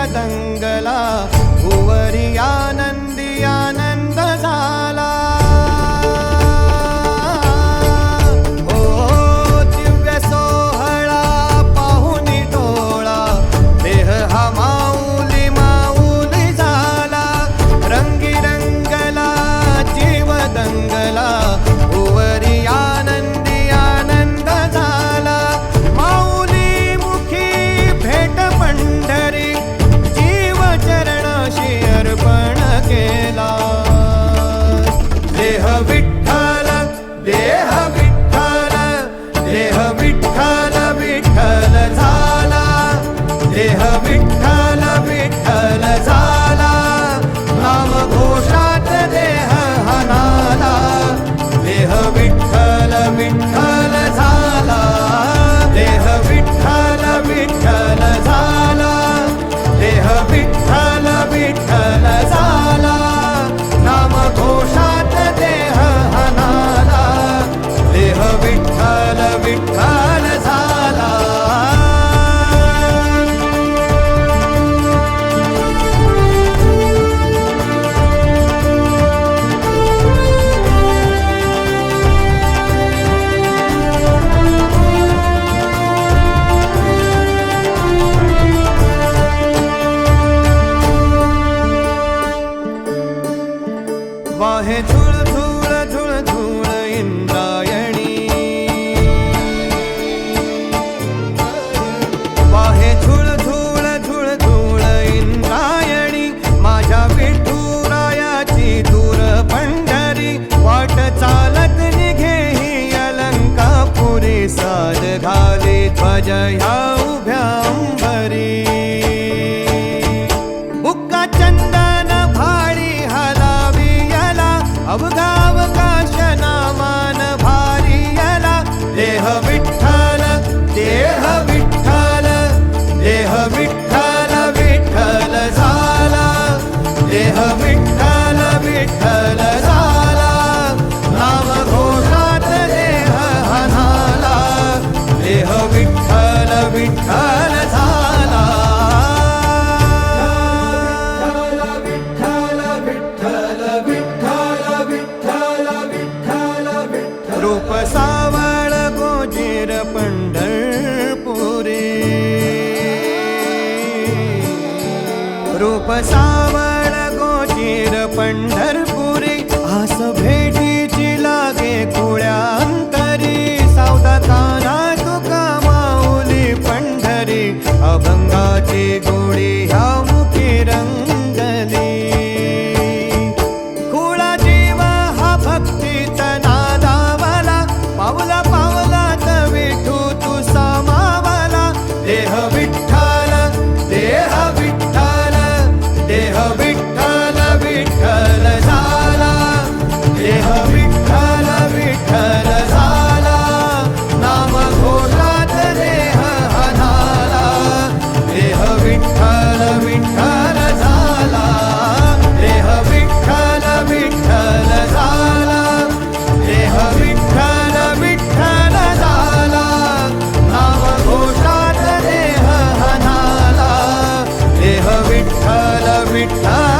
i don't देह विठ्ठल देह झाले ध्वज ह्या उभ्या अंबरी. बुक्का चंदन भाडी हलावी याला अवघावकाश नामान भारी याला. देह विठ्ठल देह विठ्ठल देह विठ्ठल विठ्ठल झाला. देह धूप सावर गोचीर விட்டார்